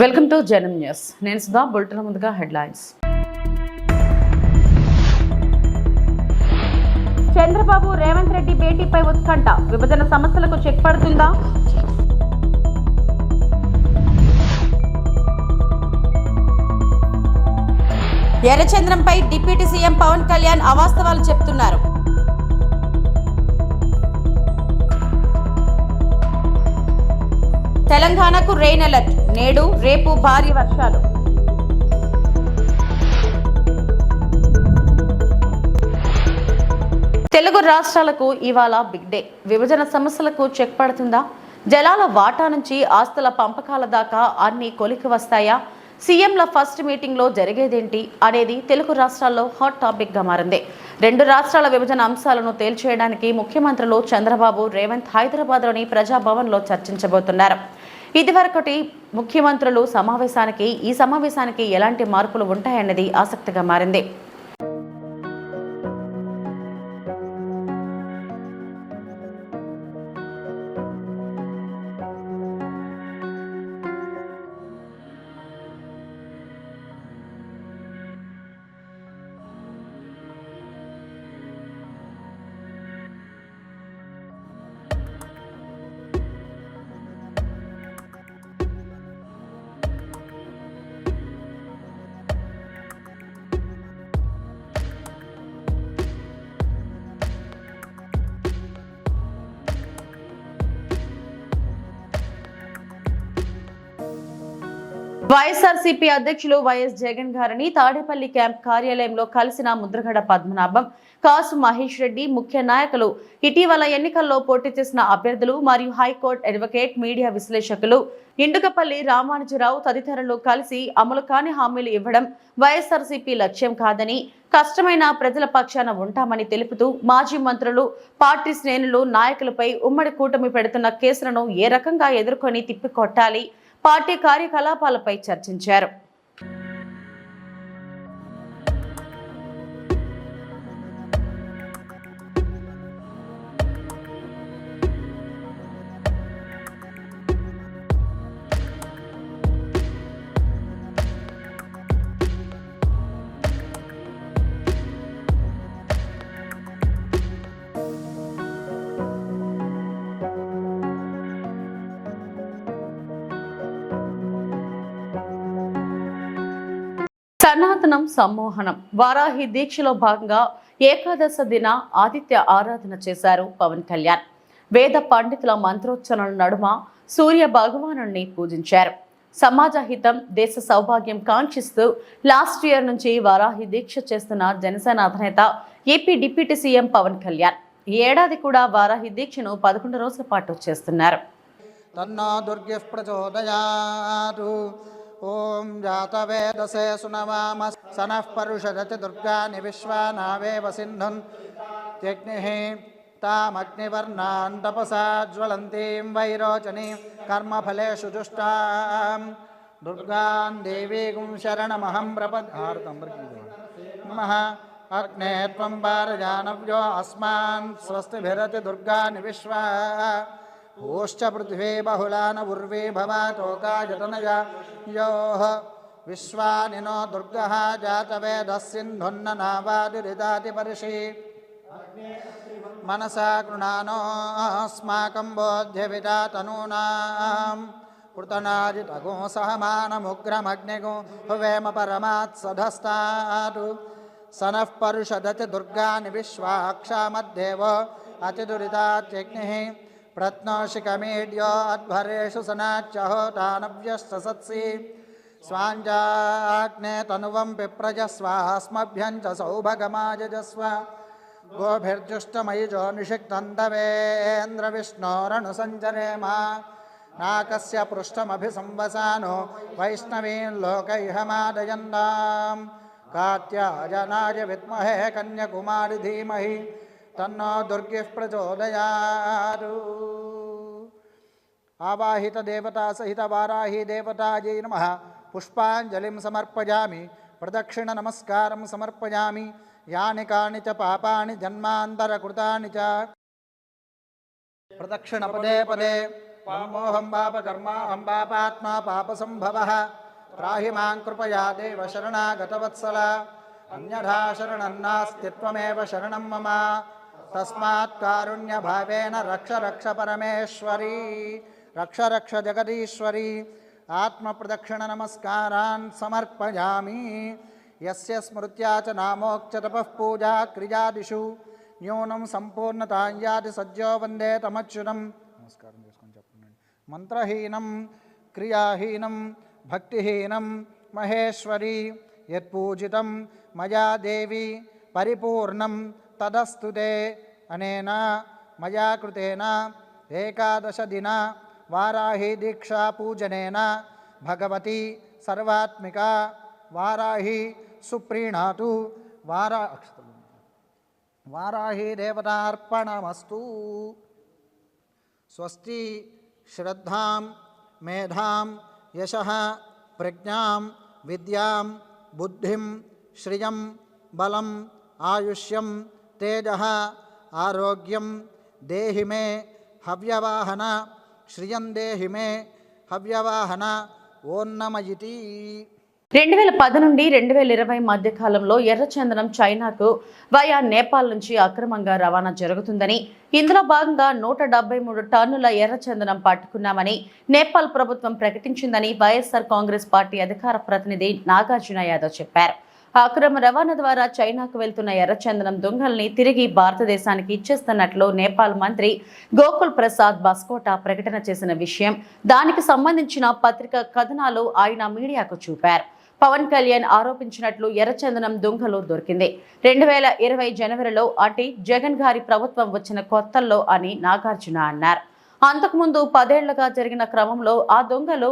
Welcome to జనం news. నేను Sudha bulletin ముందుగా హెడ్లైన్స్. చంద్రబాబు రేవంత్ రెడ్డి భేటీపై ఉత్కంఠ. విభజన సమస్యలకు చెక్ పడుతుందా? ఎర్రచంద్రంపై డిప్యూటీ సీఎం పవన్ కళ్యాణ్ అవాస్తవాలు చెప్తున్నారు. తెలంగాణకు రెయిన్ అలర్ట్ నేడు రేపు భారీ వర్షాలు. తెలుగు రాష్ట్రాలకు ఇవాళ బిగ్ డే. విభజన సమస్యలకు చెక్ పడుతుందా? జలాల వాటా నుంచి ఆస్తుల పంపకాల దాకా అన్ని కొలికి వస్తాయా? సీఎంల ఫస్ట్ మీటింగ్లో జరిగేదేంటి అనేది తెలుగు రాష్ట్రాల్లో హాట్ టాపిక్గా మారింది. రెండు రాష్ట్రాల విభజన అంశాలను తేల్చేయడానికి ముఖ్యమంత్రులు చంద్రబాబు రేవంత్ హైదరాబాద్లోని ప్రజాభవన్లో చర్చించబోతున్నారు. ఇదివరకటి ముఖ్యమంత్రులు సమావేశానికి ఈ సమావేశానికి ఎలాంటి మార్పులు ఉంటాయన్నది ఆసక్తిగా మారింది. వైఎస్ఆర్సీపీ అధ్యక్షులు వైఎస్ జగన్ గారిని తాడేపల్లి క్యాంప్ కార్యాలయంలో కలిసిన ముద్రగడ పద్మనాభం కాసు మహేష్ రెడ్డి ముఖ్య నాయకులు ఇటీవల ఎన్నికల్లో పోటీ చేసిన అభ్యర్థులు మరియు హైకోర్టు అడ్వకేట్ మీడియా విశ్లేషకులు ఇండుకపల్లి రామానుజరావు తదితరులు కలిసి అమలు కాని హామీలు ఇవ్వడం వైఎస్ఆర్సీపీ లక్ష్యం కాదని కష్టమైన ప్రజల పక్షాన ఉంటామని తెలుపుతూ మాజీ మంత్రులు పార్టీ శ్రేణులు నాయకులపై ఉమ్మడి కూటమి పెడుతున్న కేసులను ఏ రకంగా ఎదుర్కొని తిప్పికొట్టాలి పార్టీ కార్యకలాపాలపై చర్చించారు. సనాతనం సమ్మోహనం. వారాహి దీక్షలో భాగంగా ఏకాదశ దిన ఆదిత్య ఆరాధన చేశారు పవన్ కళ్యాణ్. వేద పండితుల మంత్రోచ్చరణల నడుమ సూర్య భగవానుణ్ణి పూజించారు. సమాజ హితం దేశ సౌభాగ్యం కాంక్షిస్తూ లాస్ట్ ఇయర్ నుంచి వారాహి దీక్ష చేస్తున్న జనసేన అధినేత AP deputy CM Pawan Kalyan. ఈ ఏడాది కూడా వారాహి దీక్షను పదకొండు రోజుల పాటు చేస్తున్నారు. ॐ जातवेदसे सुनवाम सन परुषदति दुर्गा विश्वा नावे सिंधु तामग्निवर्णान् तपसा ज्वलती वैरोचनी कर्म फलेशु जुष्टा दुर्गा देवी प्रपदार्थं नमः। अग्ने त्वं वारजानव्यो अस्मान्। स्वस्तिभिरति विश्वा। ऊश्च पृथिवे बहुला न उर्वे भवातोकाजतनया योः विश्वानिनो दुर्गः जातवेदस्सिन्धुन्ननावादिरिदातिपरिषि मनसा गृणानोऽस्माकं बोध्यविदा तनूनाम्। कृतनाजितगो सहमानमुग्रमग्निगो हुवेम परमात्सधस्तातु। स नः परुषदति दुर्गानि विश्वाक्षामद्देव अतिदुरितात्यग्निः प्रत्नोशिखमीड्यो अध्वरेषु सनाच्चहोतानव्यस्तसत्सि। स्वाञ्जाग्ने तनुवं पिप्रजस्वास्मभ्यं च सौभगमायजस्व। गोभिर्जुष्टमयिजो निषिक्तन्दवेन्द्रविष्णोरणुसञ्जरेम नाकस्य पृष्ठमभिसंवसानो वैष्णवीन् लोकैह मादयन्नां कात्याजनाय विद्महे कन्यकुमारि धीमहि తన్నో దుర్గిః ప్రచోదయారు. ఆవాహిత దేవతా సహిత వారాహి దేవతాజై నమ. పుష్పాంజలిం సమర్పయామి. ప్రదక్షిణ నమస్కారం సమర్పయామి. యాని కాని చ పాపాని జన్మాంతరకృతాని చ. ప్రదక్షిణ పదే పదే. పామోహం పాపకర్మాహం పాపాత్మా పాపసంభవः త్రాహి మాం కృపయా దేవ శరణాగతవత్సల. అన్యథా శరణం నాస్తి త్వమేవ శరణం మమ. తస్మాత్ కారుణ్యభావేన రక్ష రక్ష పరమేశ్వరీ రక్ష రక్ష జగదీశ్వరీ ఆత్మప్రదక్షిణ నమస్కారాన్ సమర్పయామి. యస్య స్మృత్యా చ నామోక్చ తపః పూజా క్రియాదిషు న్యూనం సంపూర్ణతాం యాతి సజ్జో వందే తమచ్యుతం. నమస్కారం చేసుకొని చెప్పండి. మంత్రహీనం క్రియాహీనం భక్తిహీనం మహేశ్వరి యత్పూజితం మయా దేవి పరిపూర్ణం తదస్తుతే अनेन मया कृतेन एकादशदिन, वाराही दीक्षापूजनेन भगवती सर्वात्मिका, वाराही सुप्रीणातु, वारा वाराही देवतार्पणमस्तु। स्वस्ति श्रद्धा, मेधा, यश, प्रज्ञा, विद्या, बुद्धि, श्रिय बल आयुष्यम तेज ఆరోగ్యం దేహిమే హవ్యవాహన శ్రియం దేహిమే హవ్యవాహన ఓన్నమయితి రెండు వేల పది నుండి రెండు వేల ఇరవై మధ్య కాలంలో ఎర్రచందనం చైనాకు వయా నేపాల్ నుంచి అక్రమంగా రవాణా జరుగుతుందని ఇందులో భాగంగా నూట డెబ్బై మూడు టన్నుల ఎర్రచందనం పట్టుకున్నామని నేపాల్ ప్రభుత్వం ప్రకటించిందని వైఎస్ఆర్ కాంగ్రెస్ పార్టీ అధికార ప్రతినిధి నాగార్జున యాదవ్ చెప్పారు. అక్రమ రవాణా ద్వారా చైనాకు వెళ్తున్న ఎర్రచందనం దొంగల్ని తిరిగి భారతదేశానికి ఇచ్చేస్తున్నట్లు నేపాల్ మంత్రి గోకుల్ ప్రసాద్ బస్కోటా ప్రకటన చేసిన విషయం. దానికి సంబంధించిన పత్రిక కథనాలు ఆయన మీడియాకు చూపారు. పవన్ కళ్యాణ్ ఆరోపించినట్లు ఎర్రచందనం దొంగలు దొరికింది. రెండు వేల ఇరవై జనవరిలో అంటే జగన్ గారి ప్రభుత్వం వచ్చిన కొత్తల్లో అని నాగార్జున అన్నారు. అంతకుముందు పదేళ్ళుగా జరిగిన క్రమంలో ఆ దొంగలు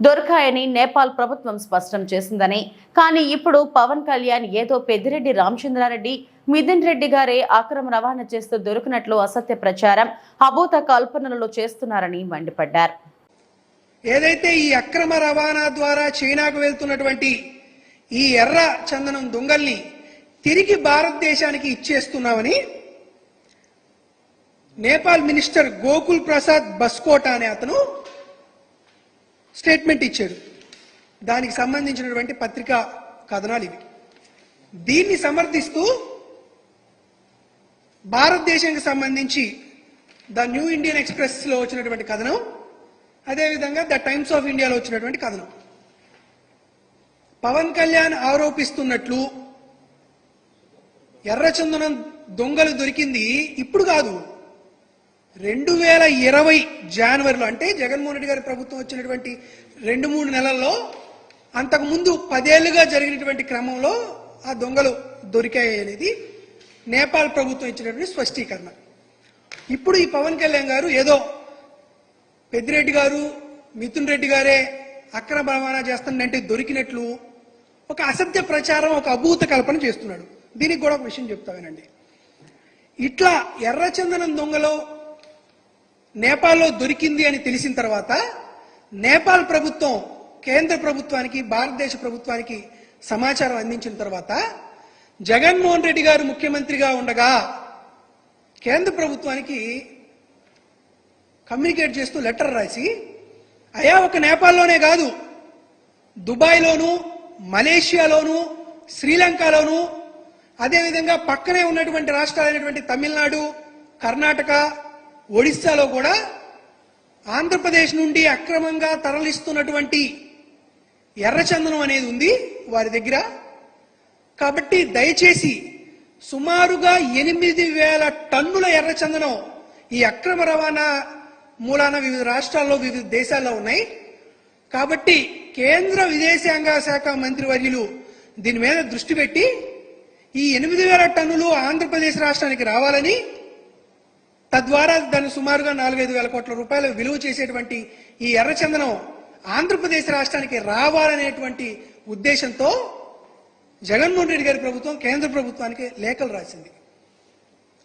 దొరికాయని నేపాల్ ప్రభుత్వం స్పష్టం చేసిందని. కానీ ఇప్పుడు పవన్ కళ్యాణ్ ఏదో పెద్దిరెడ్డి రామచంద్రారెడ్డి మిథున్ రెడ్డి గారే అక్రమ రవాణా చేస్తూ దొరికినట్లు అసత్య ప్రచారం అభూత కల్పనలు చేస్తున్నారని మండిపడ్డారు. ఏదైతే ఈ అక్రమ రవాణా ద్వారా చైనాకు వెళ్తున్నటువంటి ఈ ఎర్ర చందనం దొంగల్ని తిరిగి భారతదేశానికి ఇచ్చేస్తున్నామని నేపాల్ మినిస్టర్ గోకుల్ ప్రసాద్ బస్కోట అనే అతను స్టేట్మెంట్ ఇచ్చాడు. దానికి సంబంధించినటువంటి పత్రికా కథనాలు ఇవి. దీన్ని సమర్థిస్తూ భారతదేశానికి సంబంధించి ద న్యూ ఇండియన్ ఎక్స్ప్రెస్లో వచ్చినటువంటి కథనం అదేవిధంగా ద టైమ్స్ ఆఫ్ ఇండియాలో వచ్చినటువంటి కథనం. పవన్ కళ్యాణ్ ఆరోపిస్తున్నట్లు ఎర్రచందనం దొంగలు దొరికింది ఇప్పుడు కాదు. రెండు వేల ఇరవై జనవరిలో అంటే జగన్మోహన్ రెడ్డి గారి ప్రభుత్వం వచ్చినటువంటి రెండు మూడు నెలల్లో అంతకుముందు పదేళ్ళుగా జరిగినటువంటి క్రమంలో ఆ దొంగలు దొరికాయి అనేది నేపాల్ ప్రభుత్వం ఇచ్చినటువంటి స్పష్టీకరణ. ఇప్పుడు ఈ పవన్ కళ్యాణ్ గారు ఏదో పెద్దిరెడ్డి గారు మిథున్ రెడ్డి గారే అక్రమ రవాణా చేస్తానంటే దొరికినట్లు ఒక అసత్య ప్రచారం ఒక అభూత కల్పన చేస్తున్నాడు. దీనికి కూడా ఒక విషయం చెప్తా వినండి. ఇట్లా ఎర్రచందనం దొంగలో నేపాల్లో దొరికింది అని తెలిసిన తర్వాత నేపాల్ ప్రభుత్వం కేంద్ర ప్రభుత్వానికి భారతదేశ ప్రభుత్వానికి సమాచారం అందించిన తర్వాత జగన్మోహన్ రెడ్డి గారు ముఖ్యమంత్రిగా ఉండగా కేంద్ర ప్రభుత్వానికి కమ్యూనికేట్ చేస్తూ లెటర్ రాసి అయా ఒక నేపాల్లోనే కాదు దుబాయ్లోను మలేషియాలోను శ్రీలంకలోను అదేవిధంగా పక్కనే ఉన్నటువంటి రాష్ట్రాలైనటువంటి తమిళనాడు కర్ణాటక ఒడిస్సాలో కూడా ఆంధ్రప్రదేశ్ నుండి అక్రమంగా తరలిస్తున్నటువంటి ఎర్రచందనం అనేది ఉంది వారి దగ్గర. కాబట్టి దయచేసి సుమారుగా ఎనిమిది వేల టన్నుల ఎర్రచందనం ఈ అక్రమ రవాణా మూలాన వివిధ రాష్ట్రాల్లో వివిధ దేశాల్లో ఉన్నాయి. కాబట్టి కేంద్ర విదేశాంగ శాఖ మంత్రి వర్యులు దీని మీద దృష్టి పెట్టి ఈ ఎనిమిది వేల టన్నులు ఆంధ్రప్రదేశ్ రాష్ట్రానికి రావాలని తద్వారా దాన్ని సుమారుగా నాలుగైదు వేల కోట్ల రూపాయలు విలువ చేసేటువంటి ఈ ఎర్రచందనం ఆంధ్రప్రదేశ్ రాష్ట్రానికి రావాలనేటువంటి ఉద్దేశంతో జగన్మోహన్ రెడ్డి గారి ప్రభుత్వం కేంద్ర ప్రభుత్వానికి లేఖలు రాసింది.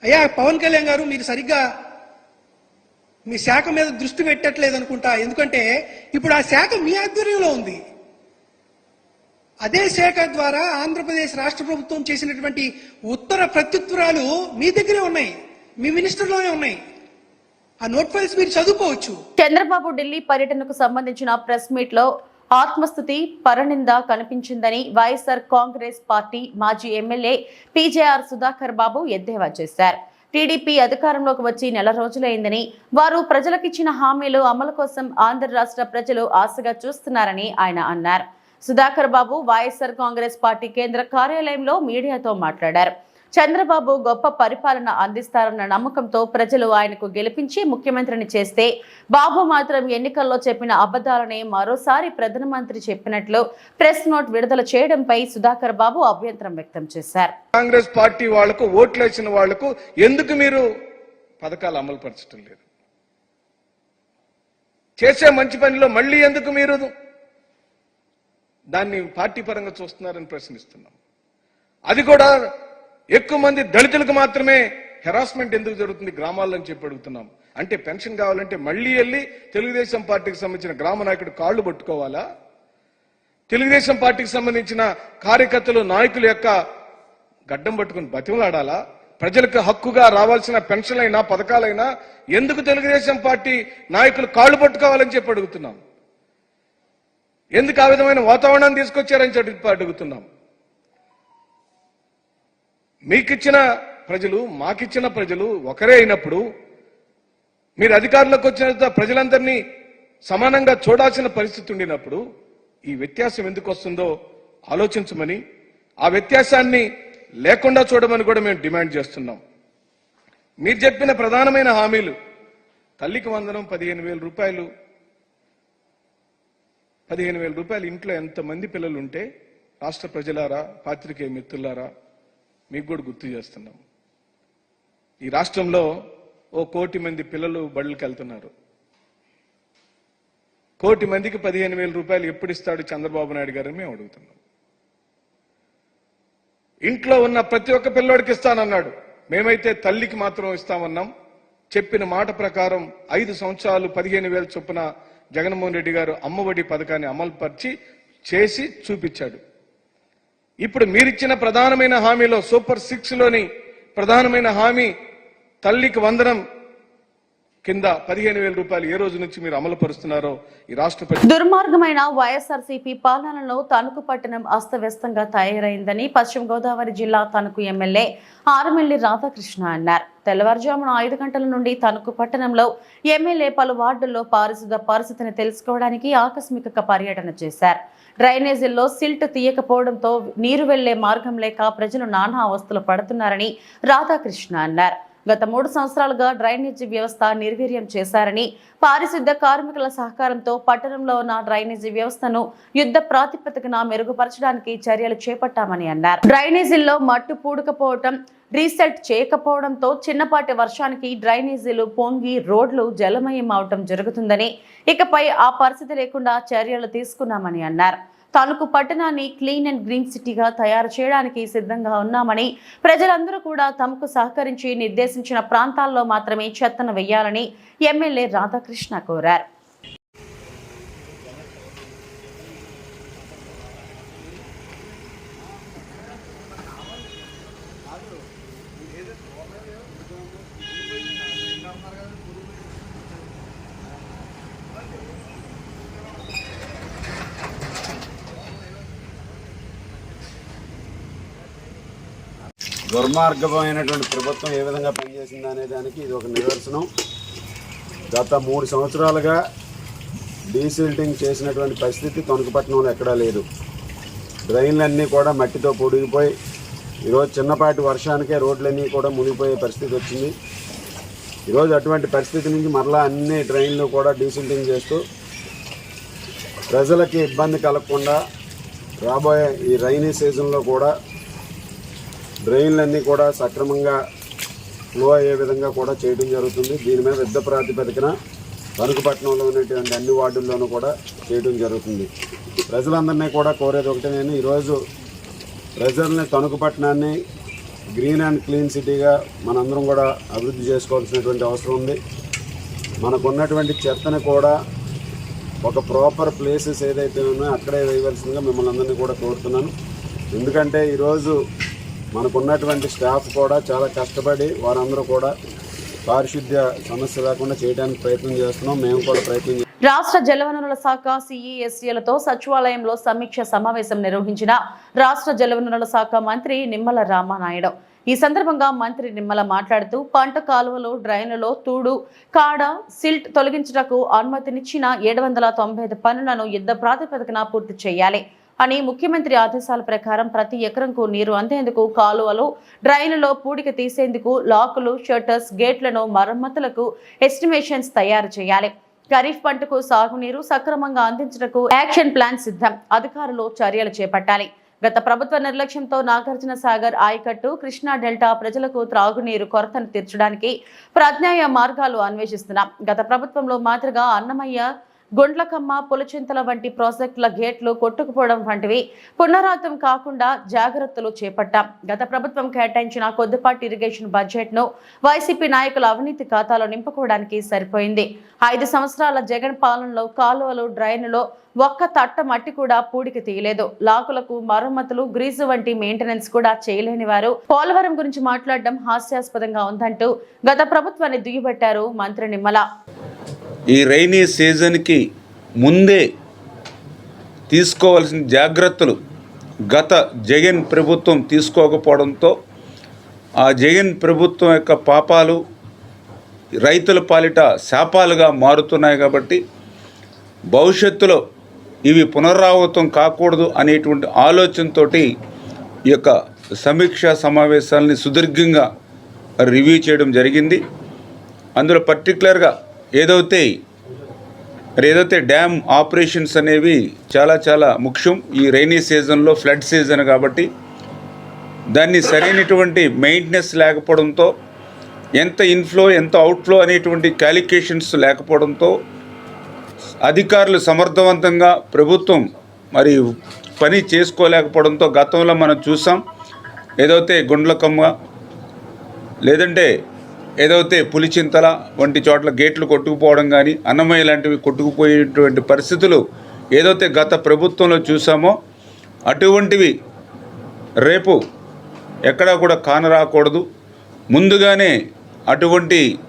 అయ్యా పవన్ కళ్యాణ్ గారు మీరు సరిగ్గా మీ శాఖ మీద దృష్టి పెట్టట్లేదు అనుకుంటా? ఎందుకంటే ఇప్పుడు ఆ శాఖ మీ ఆధ్వర్యంలో ఉంది. అదే శాఖ ద్వారా ఆంధ్రప్రదేశ్ రాష్ట్ర ప్రభుత్వం చేసినటువంటి ఉత్తర ప్రత్యుత్తరాలు మీ దగ్గరే ఉన్నాయి. మీ మినిస్టర్లోనే ఉన్నాయి. ఆ నోట్ ఫైల్స్ మీరు చదువుకోవచ్చు. చంద్రబాబు ఢిల్లీ పర్యటనకు సంబంధించిన ప్రెస్ మీట్లో ఆత్మస్థుతి పరనింద కనిపించిందని వైఎస్ఆర్ కాంగ్రెస్ పార్టీ మాజీ ఎమ్మెల్యే పీజేఆర్ సుధాకర్ బాబు ఎద్దేవా చేశారు. టీడీపీ అధికారంలోకి వచ్చి నెల రోజులైందని వారు ప్రజలకిచ్చిన హామీలు అమలు కోసం ఆంధ్ర రాష్ట్ర ప్రజలు ఆశగా చూస్తున్నారని ఆయన అన్నారు. Sudhakar Babu YSR Congress party కేంద్ర కార్యాలయంలో మీడియాతో మాట్లాడారు. చంద్రబాబు గొప్ప పరిపాలన అందిస్తారన్న నమ్మకంతో ప్రజలు ఆయనకు గెలిపించి ముఖ్యమంత్రిని చేస్తే బాబు మాత్రం ఎన్నికల్లో చెప్పిన అబద్దాలనే మరోసారి ప్రధానమంత్రి చెప్పినట్లు ప్రెస్ నోట్ విడుదల చేయడంపై సుధాకర్ బాబు అభ్యంతరం వ్యక్తం చేశారు. కాంగ్రెస్ పార్టీ వాళ్ళకు వచ్చిన వాళ్ళకు ఎందుకు మీరు పథకాలు అమలు పరచడం లేదు? చేసే మంచి పనిలో మళ్ళీ ఎందుకు మీరు దాన్ని పార్టీ పరంగా చూస్తున్నారని ప్రశ్నిస్తున్నాం. అది కూడా ఎక్కువ మంది దళితులకు మాత్రమే హెరాస్మెంట్ ఎందుకు జరుగుతుంది? గ్రామాల్లో అని చెప్పి అడుగుతున్నాం. అంటే పెన్షన్ కావాలంటే మళ్ళీ వెళ్ళి తెలుగుదేశం పార్టీకి సంబంధించిన గ్రామ నాయకుడు కాళ్ళు పట్టుకోవాలా? తెలుగుదేశం పార్టీకి సంబంధించిన కార్యకర్తలు నాయకుల యొక్క గడ్డం పట్టుకుని బతిమలాడాలా? ప్రజలకు హక్కుగా రావాల్సిన పెన్షన్లైనా పథకాలైనా ఎందుకు తెలుగుదేశం పార్టీ నాయకులు కాళ్ళు పట్టుకోవాలని చెప్పి అడుగుతున్నాం? ఎందుకు ఆ విధమైన వాతావరణాన్ని తీసుకొచ్చారని చెప్పి అడుగుతున్నాం? మీకిచ్చిన ప్రజలు మాకిచ్చిన ప్రజలు ఒకరే అయినప్పుడు మీరు అధికారంలోకి వచ్చిన ప్రజలందరినీ సమానంగా చూడాల్సిన పరిస్థితి ఉండినప్పుడు ఈ వ్యత్యాసం ఎందుకు వస్తుందో ఆలోచించమని ఆ వ్యత్యాసాన్ని లేకుండా చూడమని కూడా మేము డిమాండ్ చేస్తున్నాం. మీరు చెప్పిన ప్రధానమైన హామీలు తల్లికి వందనం పదిహేను వేల రూపాయలు పదిహేను వేల రూపాయలు ఇంట్లో ఎంతమంది పిల్లలు ఉంటే రాష్ట్ర ప్రజలారా పాత్రికేయ మిత్రులారా మీకు కూడా గుర్తు చేస్తున్నాం. ఈ రాష్ట్రంలో ఓ కోటి మంది పిల్లలు బడులకు వెళ్తున్నారు. కోటి మందికి పదిహేను వేల రూపాయలు ఎప్పుడు ఇస్తాడు చంద్రబాబు నాయుడు గారని మేము అడుగుతున్నాం. ఇంట్లో ఉన్న ప్రతి ఒక్క పిల్లోడికి ఇస్తానన్నాడు. మేమైతే తల్లికి మాత్రం ఇస్తామన్నాం. చెప్పిన మాట ప్రకారం ఐదు సంవత్సరాలు పదిహేను వేల చొప్పున జగన్మోహన్ రెడ్డి గారు అమ్మఒడి పథకాన్ని అమలుపరిచి చేసి చూపించాడు. ఇప్పుడు మీరిచ్చిన ప్రధానమైన హామీలో సూపర్ సిక్స్లోని ప్రధానమైన హామీ తల్లికి వందనం కింద పదిహేను వేల రూపాయలు ఏ రోజు నుంచి మీరు అమలు పరుస్తున్నారో ఈ రాష్ట్ర దుర్మార్గమైన వైఎస్ఆర్సీపీ పాలనలో తణుకు పట్టణం అస్తవ్యస్తంగా తయారైందని పశ్చిమ గోదావరి జిల్లా తణుకు ఎమ్మెల్యే ఆరమిల్లి రాధాకృష్ణ అన్నారు. తెల్లవారుజామున ఐదు గంటల నుండి తణుకు పట్టణంలో ఎమ్మెల్యే పలు వార్డుల్లో పారిశుద్ధ పరిస్థితిని తెలుసుకోవడానికి ఆకస్మిక పర్యటన చేశారు. డ్రైనేజీల్లో సిల్ట్ తీయకపోవడంతో నీరు వెళ్ళే మార్గం లేక ప్రజలు నానా అవస్థలు పడుతున్నారని రాధాకృష్ణ అన్నారు. గత మూడు సంవత్సరాలుగా డ్రైనేజీ వ్యవస్థ నిర్వీర్యం చేశారని పారిశుద్ధ కార్మికుల సహకారంతో పట్టణంలో ఉన్న డ్రైనేజీ వ్యవస్థను యుద్ధ ప్రాతిపదికన మెరుగుపరచడానికి చర్యలు చేపట్టామని అన్నారు. డ్రైనేజీల్లో మట్టు పూడకపోవటం రీసెట్ చేయకపోవడంతో చిన్నపాటి వర్షానికి డ్రైనేజీలు పొంగి రోడ్లు జలమయం అవటం జరుగుతుందని ఇకపై ఆ పరిస్థితి లేకుండా చర్యలు తీసుకున్నామని అన్నారు. తణుకు పట్టణాన్ని క్లీన్ అండ్ గ్రీన్ సిటీగా తయారు చేయడానికి సిద్ధంగా ఉన్నామని ప్రజలందరూ కూడా తమకు సహకరించి నిర్దేశించిన ప్రాంతాల్లో మాత్రమే చెత్తను వెయ్యాలని ఎమ్మెల్యే రాధాకృష్ణ కోరారు. దుర్మార్గమైనటువంటి ప్రభుత్వం ఏ విధంగా పనిచేసింది అనే దానికి ఇది ఒక నిదర్శనం. గత మూడు సంవత్సరాలుగా డీసిల్టింగ్ చేసినటువంటి పరిస్థితి తణుకుపట్నంలో ఎక్కడా లేదు. డ్రైన్లన్నీ కూడా మట్టితో పొడిగిపోయి ఈరోజు చిన్నపాటి వర్షానికే రోడ్లన్నీ కూడా మునిగిపోయే పరిస్థితి వచ్చింది. ఈరోజు అటువంటి పరిస్థితి నుంచి మరలా అన్ని డ్రైన్లు కూడా డీసిల్టింగ్ చేస్తూ ప్రజలకి ఇబ్బంది కలగకుండా రాబోయే ఈ రైనీ సీజన్లో కూడా డ్రైన్లన్నీ కూడా సక్రమంగా ఫ్లో అయ్యే విధంగా కూడా చేయడం జరుగుతుంది. దీని మీద యుద్ధ ప్రాతిపదికన తణుకుపట్నంలో ఉన్నటువంటి అన్ని వార్డుల్లోనూ కూడా చేయడం జరుగుతుంది. ప్రజలందరినీ కూడా కోరేది ఒకటే నేను ఈరోజు ప్రజల్ని తణుకుపట్నాన్ని గ్రీన్ అండ్ క్లీన్ సిటీగా మనందరం కూడా అభివృద్ధి చేసుకోవాల్సినటువంటి అవసరం ఉంది. మనకున్నటువంటి చెత్తని కూడా ఒక ప్రాపర్ ప్లేసెస్ ఏదైతే ఉన్నాయో అక్కడే వేయవలసిందిగా మిమ్మల్ని అందరినీ కూడా కోరుతున్నాను. ఎందుకంటే ఈరోజు మనకున్నటువంటి స్టాఫ్ కూడా చాలా కష్టపడి వారందరూ కూడా పారిశుద్ధ్య సమస్య లేకుండా చేయడానికి ప్రయత్నం చేస్తున్నాం. మేము కూడా ప్రయత్నం రాష్ట్ర జలవనరుల శాఖ సిఈఎస్సీలతో సచివాలయంలో సమీక్ష సమావేశం నిర్వహించిన రాష్ట్ర జలవనరుల శాఖ మంత్రి నిమ్మల రామానాయుడు. ఈ సందర్భంగా మంత్రి నిమ్మల మాట్లాడుతూ పంట కాలువలు డ్రైనులో తూడు కాడ సిల్ట్ తొలగించుటకు అనుమతినిచ్చిన ఏడు వందల తొంభై ఐదు పనులను యుద్ధ ప్రాతిపదికన పూర్తి చేయాలి. అని ముఖ్యమంత్రి ఆదేశాల ప్రకారం ప్రతి ఎకరంకు నీరు అందేందుకు కాలువలు డ్రైన్లలో పూడిక తీసేందుకు లాకులు షట్టర్స్ గేట్లను మరమ్మతులకు ఎస్టిమేషన్స్ తయారు చేయాలి. ఖరీఫ్ పంటకు సాగునీరు సక్రమంగా అందించటకు యాక్షన్ ప్లాన్ సిద్ధం. అధికారులు చర్యలు చేపట్టాలి. గత ప్రభుత్వ నిర్లక్ష్యంతో నాగార్జున సాగర్ ఆయకట్టు కృష్ణా డెల్టా ప్రజలకు త్రాగునీరు కొరతను తీర్చడానికి ప్రజ్ఞాయ మార్గాలు అన్వేషిస్తున్నాం. గత ప్రభుత్వంలో మాదిరిగా అన్నమయ్య గుండ్లకమ్మ పులచింతల వంటి ప్రాజెక్టుల గేట్లు కొట్టుకుపోవడం వంటివి పునరావృతం కాకుండా జాగ్రత్తలు చేపట్టాం. గత ప్రభుత్వం కేటాయించిన కొద్దిపాటి ఇరిగేషన్ బడ్జెట్ను వైసీపీ నాయకుల అవినీతి ఖాతాలో నింపుకోవడానికి సరిపోయింది. ఐదు సంవత్సరాల జగన్ పాలనలో కాలువలు డ్రైన్లో ఒక్క తట్ట మట్టి కూడా పూడికి తీయలేదు. లాకులకు మరమ్మతులు గ్రీజు వంటి మెయింటెనెన్స్ కూడా చేయలేని వారు పోలవరం గురించి మాట్లాడడం హాస్యాస్పదంగా ఉందంటూ గత ప్రభుత్వాన్ని దుయ్యబట్టారు మంత్రి నిమ్మల. ఈ రైనీ సీజన్కి ముందే తీసుకోవాల్సిన జాగ్రత్తలు గత జగన్ ప్రభుత్వం తీసుకోకపోవడంతో ఆ జగన్ ప్రభుత్వం యొక్క పాపాలు రైతుల పాలిట శాపాలుగా మారుతున్నాయి కాబట్టి భవిష్యత్తులో ఇవి పునరావృతం కాకూడదు అనేటువంటి ఆలోచనతోటి ఈ యొక్క సమీక్షా సమావేశాలని సుదీర్ఘంగా రివ్యూ చేయడం జరిగింది. అందులో పర్టికులర్గా ఏదైతే మరి ఏదైతే డ్యామ్ ఆపరేషన్స్ అనేవి చాలా చాలా ముఖ్యం ఈ రైనీ సీజన్లో ఫ్లడ్ సీజన్ కాబట్టి దాన్ని సరైనటువంటి మెయింటెనెన్స్ లేకపోవడంతో ఎంత ఇన్ఫ్లో ఎంత అవుట్ఫ్లో అనేటువంటి క్యాలిక్యులేషన్స్ లేకపోవడంతో అధికారులు సమర్థవంతంగా ప్రభుత్వం మరి పని చేసుకోలేకపోవడంతో గతంలో మనం చూసాం. ఏదైతే గుండ్లకమ్మ లేదంటే ఏదైతే పులిచింతల వంటి చోట్ల గేట్లు కొట్టుకుపోవడం కానీ అన్నమయ్య లాంటివి కొట్టుకుపోయేటువంటి పరిస్థితులు ఏదైతే గత ప్రభుత్వంలో చూసామో అటువంటివి రేపు ఎక్కడా కూడా కానరాకూడదు ముందుగానే అటువంటి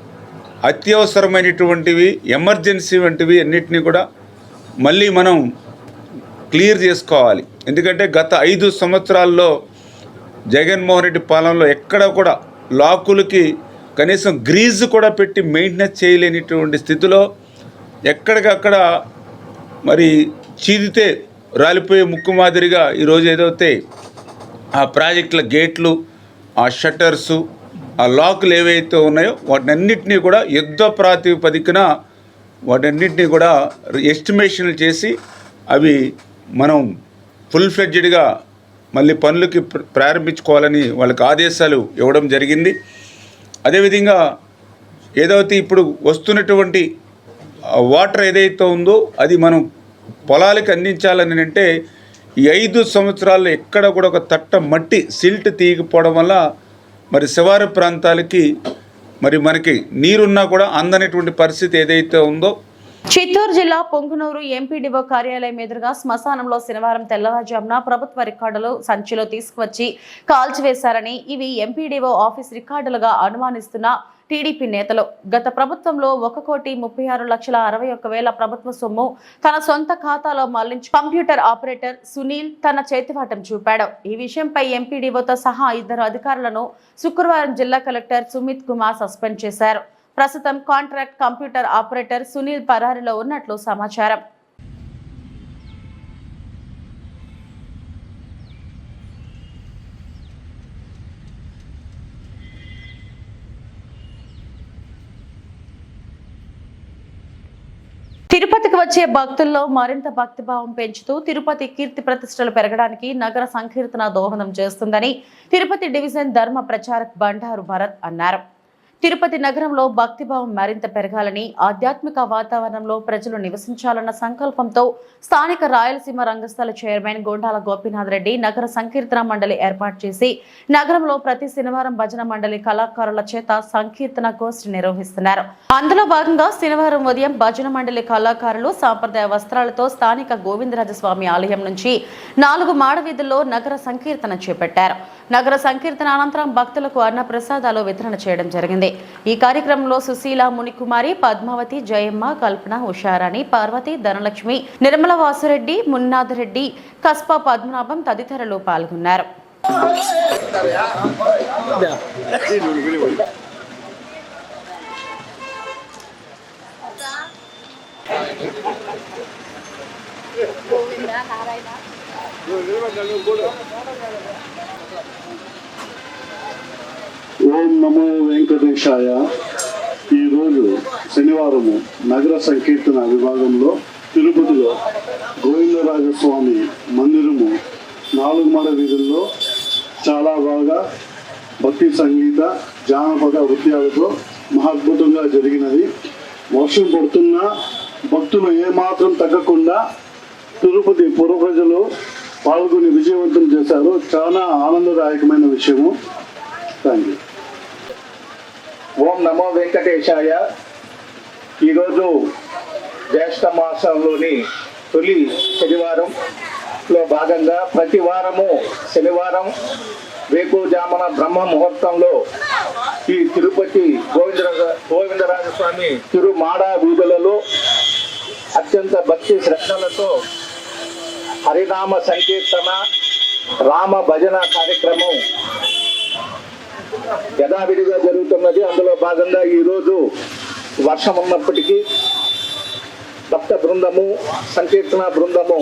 అత్యవసరమైనటువంటివి ఎమర్జెన్సీ వంటివి అన్నిటినీ కూడా మళ్ళీ మనం క్లియర్ చేసుకోవాలి. ఎందుకంటే గత ఐదు సంవత్సరాల్లో జగన్మోహన్ రెడ్డి పాలనలో ఎక్కడ కూడా లాకులకి కనీసం గ్రీజ్ కూడా పెట్టి మెయింటెనెన్స్ చేయలేనిటువంటి స్థితిలో ఎక్కడికక్కడ మరి చీదితే రాలిపోయే ముక్కు మాదిరిగా ఈరోజు ఏదైతే ఆ ప్రాజెక్టుల గేట్లు ఆ షట్టర్సు ఆ లాకులు ఏవైతే ఉన్నాయో వాటినన్నింటినీ కూడా యుద్ధ ప్రాతిపదికన వాటన్నిటిని కూడా ఎస్టిమేషన్లు చేసి అవి మనం ఫుల్ ఫ్లెడ్జెడ్గా మళ్ళీ పనులకి ప్ర- ప్రారంభించుకోవాలని వాళ్ళకి ఆదేశాలు ఇవ్వడం జరిగింది. అదేవిధంగా ఏదైతే ఇప్పుడు వస్తున్నటువంటి వాటర్ ఏదైతే ఉందో అది మనం పొలాలకు అందించాలని అంటే ఈ ఐదు సంవత్సరాల్లో ఎక్కడ కూడా ఒక తట్ట మట్టి సిల్ట్ తీయకపోవడం వల్ల మరి శివారు ప్రాంతాలకి మరి మనకి నీరున్నా కూడా అందనటువంటి పరిస్థితి ఏదైతే ఉందో చిత్తూరు జిల్లా పొంగునూరు ఎంపీడీఓ కార్యాలయం ఎదురుగా శ్మశానంలో శనివారం తెల్లవారుజామున ప్రభుత్వ రికార్డులు సంచిలో తీసుకువచ్చి కాల్చివేశారని ఇవి ఎంపీడీఓ ఆఫీస్ రికార్డులుగా అనుమానిస్తున్న టీడీపీ నేతలు. గత ప్రభుత్వంలో ఒక కోటి ముప్పై ఆరు లక్షల అరవై ఒక్క వేల ప్రభుత్వ సొమ్ము తన సొంత ఖాతాలో మళ్ళించి కంప్యూటర్ ఆపరేటర్ సునీల్ తన చేతివాటం చూపాడు. ఈ విషయంపై ఎంపీడీఓతో సహా ఇద్దరు అధికారులను శుక్రవారం జిల్లా కలెక్టర్ సుమిత్ కుమార్ సస్పెండ్ చేశారు. ప్రస్తుతం కాంట్రాక్ట్ కంప్యూటర్ ఆపరేటర్ సునీల్ పరారిలో ఉన్నట్లు సమాచారం. తిరుపతికి వచ్చే భక్తుల్లో మరింత భక్తిభావం పెంచుతూ తిరుపతి కీర్తి ప్రతిష్టలు పెరగడానికి నగర సంకీర్తన దోహదం చేస్తుందని తిరుపతి డివిజన్ ధర్మ ప్రచారక్ బండారు భరత్ అన్నారు. తిరుపతి నగరంలో భక్తిభావం మరింత పెరగాలని ఆధ్యాత్మిక వాతావరణంలో ప్రజలు నివసించాలన్న సంకల్పంతో స్థానిక రాయలసీమ రంగస్థల చైర్మన్ గోండాల గోపీనాథ్ రెడ్డి నగర సంకీర్తన మండలి ఏర్పాటు చేసి నగరంలో ప్రతి శనివారం భజన మండలి కళాకారుల చేత సంకీర్తన గోష్ఠి నిర్వహిస్తున్నారు. అందులో భాగంగా శనివారం ఉదయం భజన మండలి కళాకారులు సాంప్రదాయ వస్త్రాలతో స్థానిక గోవిందరాజస్వామి ఆలయం నుంచి నాలుగు మాడవీధుల్లో నగర సంకీర్తన చేపట్టారు. నగర సంకీర్తన అనంతరం భక్తులకు అన్న ప్రసాదాలు వితరణ చేయడం జరిగింది. ఈ కార్యక్రమంలో సుశీల మునికుమారి పద్మావతి జయమ్మ కల్పన ఉషారాణి పార్వతి ధనలక్ష్మి నిర్మల వాసురెడ్డి మున్నాథ్ రెడ్డి కస్పా పద్మనాభం తదితరులు పాల్గొన్నారు. ఓం నమో వెంకటేశాయ. ఈరోజు శనివారము నగర సంకీర్తన విభాగంలో తిరుపతిలో గోవిందరాజస్వామి మందిరము నాలుగు మడ వీధుల్లో చాలా బాగా భక్తి సంగీత జానపద నృత్యాలతో మహాద్భుతంగా జరిగినది. వర్షం పడుతున్నా భక్తులు ఏమాత్రం తగ్గకుండా తిరుపతి పురప్రజలు పాల్గొని విజయవంతం చేశారు. చాలా ఆనందదాయకమైన విషయము. థ్యాంక్ యూ ఓం నమో వెంకటేశాయ. ఈరోజు జ్యేష్ఠ మాసంలోని తొలి శనివారంలో భాగంగా ప్రతి వారము శనివారం వేకుజామున బ్రహ్మ ముహూర్తంలో ఈ తిరుపతి గోవిందరాజ గోవిందరాజ స్వామి తిరుమాడ వీధులలో అత్యంత భక్తి శ్రద్ధలతో హరినామ సంకీర్తన రామ భజన కార్యక్రమం యథావిధిగా జరుగుతున్నది. అందులో భాగంగా ఈరోజు వర్షం ఉన్నప్పటికీ భక్త బృందము సంకీర్తన బృందము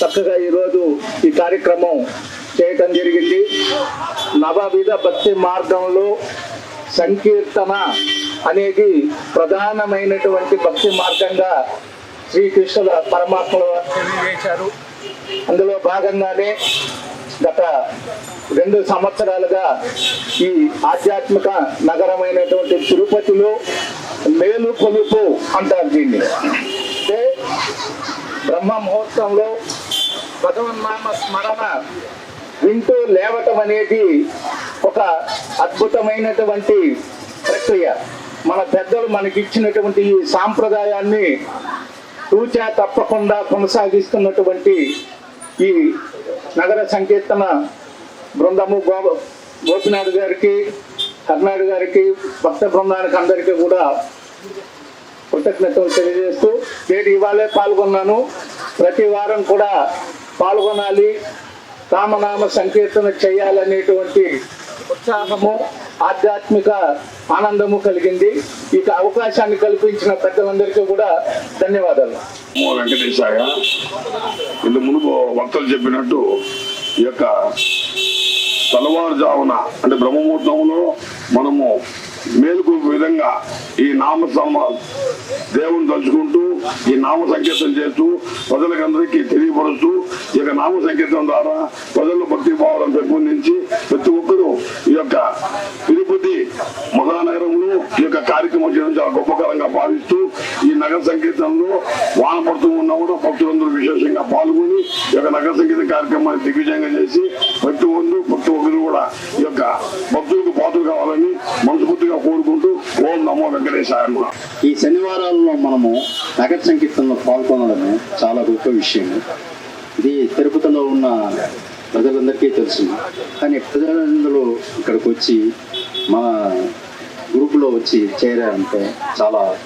చక్కగా ఈరోజు ఈ కార్యక్రమం చేయటం జరిగింది. నవవిధ భక్తి మార్గంలో సంకీర్తన అనేది ప్రధానమైనటువంటి భక్తి మార్గంగా శ్రీకృష్ణుల పరమాత్మ వారు తెలియజేశారు. అందులో భాగంగానే గత రెండు సంవత్సరాలుగా ఈ ఆధ్యాత్మిక నగరమైనటువంటి తిరుపతిలో మేలు కొలుపు అంటారు దీన్ని. అంటే బ్రహ్మ ముహూర్తంలో భగవన్నామ స్మరణ వింటూ లేవటం అనేది ఒక అద్భుతమైనటువంటి ప్రక్రియ. మన పెద్దలు మనకిచ్చినటువంటి ఈ సాంప్రదాయాన్ని తూచా తప్పకుండా కొనసాగిస్తున్నటువంటి ఈ నగర సంకీర్తన బృందము గో గోపినాథ్ గారికి కర్ణాడు గారికి భక్త బృందానికి అందరికీ కూడా కృతజ్ఞతలు తెలియజేస్తూ నేను ఇవాళే పాల్గొన్నాను. ప్రతి వారం కూడా పాల్గొనాలి. రామనామ సంకీర్తన చేయాలనేటువంటి ఉత్సాహము ఆధ్యాత్మిక ఆనందము కలిగింది. ఇక అవకాశాన్ని కల్పించిన పెద్దలందరికీ కూడా ధన్యవాదాలు. వెంకటేశాయ ఇంత మునుపు వక్తలు చెప్పినట్టు ఈ యొక్క తెల్లవారుజామున అంటే బ్రహ్మముహూర్తంలో మనము మేలుకు విధంగా ఈ నామ దేవుని తలుచుకుంటూ ఈ నామ సంకీర్తన చేస్తూ ప్రజలకందరికీ తెలియపరుస్తూ ఈ యొక్క నామ సంకీర్తన ద్వారా ప్రజల్లో భక్తి భావాలను పెంపొందించి ప్రతి ఒక్కరూ ఈ యొక్క తిరుపతి మహానగరంలో ఈ యొక్క కార్యక్రమం చేయడం చాలా గొప్పకరంగా భావిస్తూ ఈ నగర సంకీర్తనలో వాన పడుతూ ఉన్నా కూడా భక్తులందరూ విశేషంగా పాల్గొని ఈ యొక్క నగర సంగీత కార్యక్రమాన్ని దిగ్విజయంగా చేసి ప్రతి ఒక్కరు ప్రతి ఒక్కరు కూడా ఈ యొక్క భక్తులకు పాత్రలు కావాలని మనస్ఫూర్తిగా కోరుకుంటూ ఓం నమో వెంకటేశాయ ఈ శనివారాల్లో మనము నగర సంకీర్తనలో పాల్గొనడము చాలా గొప్ప విషయం. ఇది తిరుపతిలో ఉన్న ప్రజలందరికీ తెలుసు. కానీ ప్రజలందరూ ఇక్కడికి వచ్చి మన గ్రూపులో వచ్చి చేరారంటే చాలా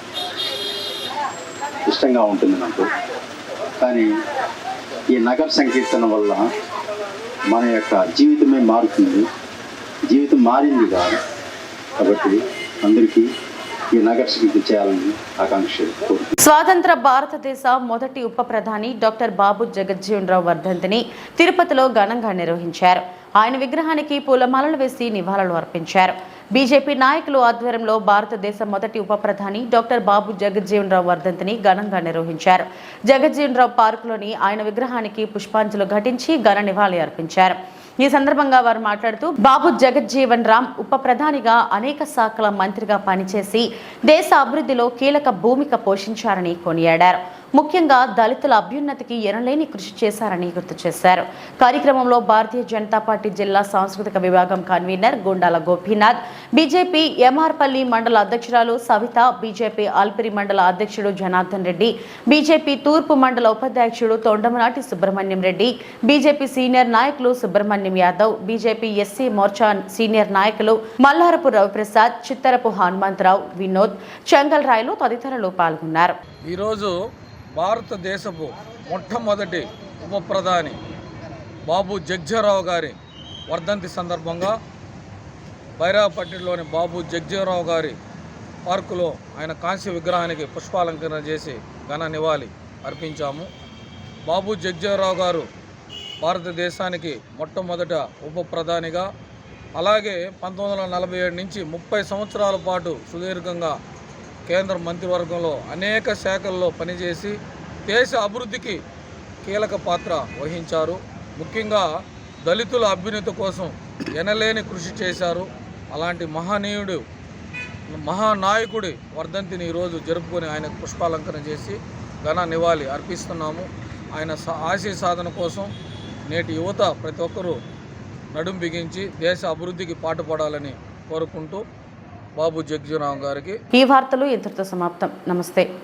ఇష్టంగా ఉంటుంది నాకు. కానీ ఈ నగర సంకీర్తన వల్ల మన యొక్క జీవితమే మారుతుంది. జీవితం మారింది కాదు కాబట్టి అందరికీ ఈ నగర చేయాలని ఆకాంక్ష స్వాతంత్ర భారతదేశ మొదటి ఉప ప్రధాని డాక్టర్ బాబు జగజ్జీవన్ రావు వర్ధంతిని తిరుపతిలో ఘనంగా నిర్వహించారు. ఆయన విగ్రహానికి పూలమాలలు వేసి నివాళులు అర్పించారు. బీజేపీ నాయకులు ఆధ్వర్యంలో భారతదేశ మొదటి ఉప ప్రధాని డాక్టర్ బాబు జగజ్జీవన్ రావు వర్ధంతిని ఘనంగా నిర్వహించారు. జగజ్జీవన్ రావు పార్కులోని ఆయన విగ్రహానికి పుష్పాంజలు ఘటించి ఘన నివాళి అర్పించారు. ఈ సందర్భంగా వారు మాట్లాడుతూ బాబు జగజ్జీవన్ రామ్ ఉప ప్రధానిగా అనేక శాఖల మంత్రిగా పనిచేసి దేశ అభివృద్ధిలో కీలక భూమిక పోషించారని కొనియాడారు. ముఖ్యంగా దళితుల అభ్యున్నతికి ఎనలేని కృషి చేశారని గుర్తు చేశారు. కార్యక్రమంలో భారతీయ జనతా పార్టీ జిల్లా సాంస్కృతిక విభాగం కన్వీనర్ గుండాల గోపీనాథ్ బీజేపీ ఎంఆర్పల్లి మండల అధ్యక్షురాలు సవిత బీజేపీ ఆల్పిరి మండల అధ్యక్షుడు జనార్దన్ రెడ్డి బీజేపీ తూర్పు మండల ఉపాధ్యక్షుడు తొండమనాటి సుబ్రహ్మణ్యం రెడ్డి బీజేపీ సీనియర్ నాయకులు Subrahmanyam Yadav BJP SC Morcha senior నాయకులు మల్లారపు రవిప్రసాద్ చిత్తరపు హనుమంతరావు వినోద్ చెంగల్ రాయలు తదితరులు పాల్గొన్నారు. ఈరోజు భారతదేశపు మొట్టమొదటి ఉప ప్రధాని బాబు జగ్జీరావు గారి వర్ధంతి సందర్భంగా బైరాపట్టిలోని బాబు జగ్జీరావు గారి పార్కులో ఆయన కాంస్య విగ్రహానికి పుష్పాలంకరణ చేసి ఘన నివాళి అర్పించాము. బాబు జగ్జీరావు గారు భారతదేశానికి మొట్టమొదట ఉప ప్రధానిగా అలాగే పంతొమ్మిది వందల నలభై ఏడు నుంచి ముప్పై సంవత్సరాల పాటు సుదీర్ఘంగా కేంద్ర మంత్రివర్గంలో అనేక శాఖల్లో పనిచేసి దేశ అభివృద్ధికి కీలక పాత్ర వహించారు. ముఖ్యంగా దళితుల అభ్యున్నతి కోసం ఎనలేని కృషి చేశారు. అలాంటి మహనీయుడు మహానాయకుడి వర్ధంతిని ఈరోజు జరుపుకొని ఆయనకు పుష్పాలంకరణ చేసి ఘన నివాళి అర్పిస్తున్నాము. ఆయన సా- ఆశయ సాధన కోసం నేటి యువత ప్రతి ఒక్కరూ నడుం బిగించి దేశ అభివృద్ధికి పాటుపడాలని కోరుకుంటూ బాబు జగ్జీరావు గారికి ఈ వార్తలు ఇంతటితో సమాప్తం. నమస్తే.